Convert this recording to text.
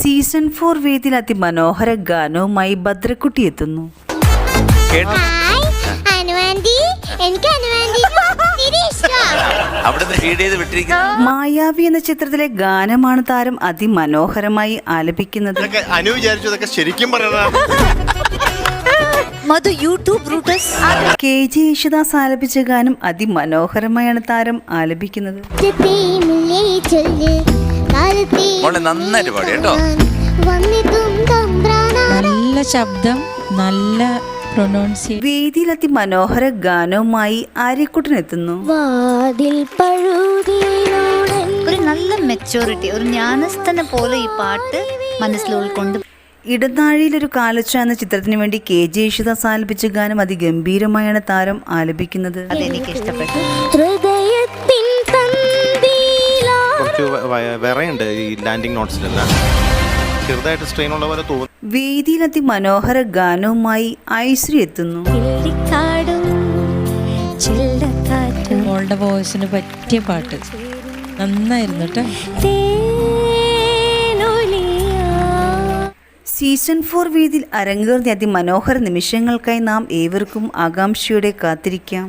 Season four വേദിയിൽ അതിമനോഹര ഗാനവുമായി ഭദ്രക്കുട്ടി എത്തുന്നു. മായാവി എന്ന ചിത്രത്തിലെ ഗാനമാണ് താരം അതിമനോഹരമായി ആലപിക്കുന്നത്. അനു വിചാരിച്ചു ഇതൊക്കെ ശരിക്കും പറയണ Madhu YouTube Brutus K. G. Yesudas ആലപിച്ച ഗാനം അതിമനോഹരമായാണ് താരം ആലപിക്കുന്നത്. മുല്ലേ ചൊല്ല് കാലത്തെ മോളെ നന്നായിട്ട് പാടി കേട്ടോ. നല്ല ശബ്ദം നല്ല പ്രൊനൗൺസിയേഷൻ വേദിയിലെത്തി മനോഹര ഗാനവുമായി ആര്യക്കുട്ടൻ എത്തുന്നു വാതിൽ ഒരു നല്ല മെച്ചോറിറ്റി ഒരു ജ്ഞാനസ്ഥനെ പോലെ ഈ പാട്ട് മനസ്സിൽ ഉൾക്കൊണ്ട് ഇടനാഴിയിൽ ഒരു കാലച്ച എന്ന ചിത്രത്തിന് വേണ്ടി കെ ജെ യേശുദാസ് ആലപിച്ച ഗാനം അതിഗംഭീരമായാണ് താരം ആലപിക്കുന്നത്. അതെനിക്ക് ഇഷ്ടപ്പെട്ടു. കുറച്ച് ഉണ്ട് ഈ ലാൻഡിംഗ് നോട്ട്സിലെല്ലാം ചെറുതായിട്ട് സ്ട്രെയിൻ ഉള്ള പോലെ തോന്നുന്നു. വേദിയിൽ അതിമനോഹര ഗാനവുമായി ഐശ്വര്യ എത്തുന്നു. മോളുടെ വോയിസിന് പറ്റിയ പാട്ട്. നന്നായിരുന്നു കേട്ടോ സീസൺ ഫോർ വേദിയിൽ അരങ്ങേറുന്ന അതിമനോഹര നിമിഷങ്ങൾക്കായി നാം ഏവർക്കും ആകാംക്ഷയോടെ കാത്തിരിക്കാം.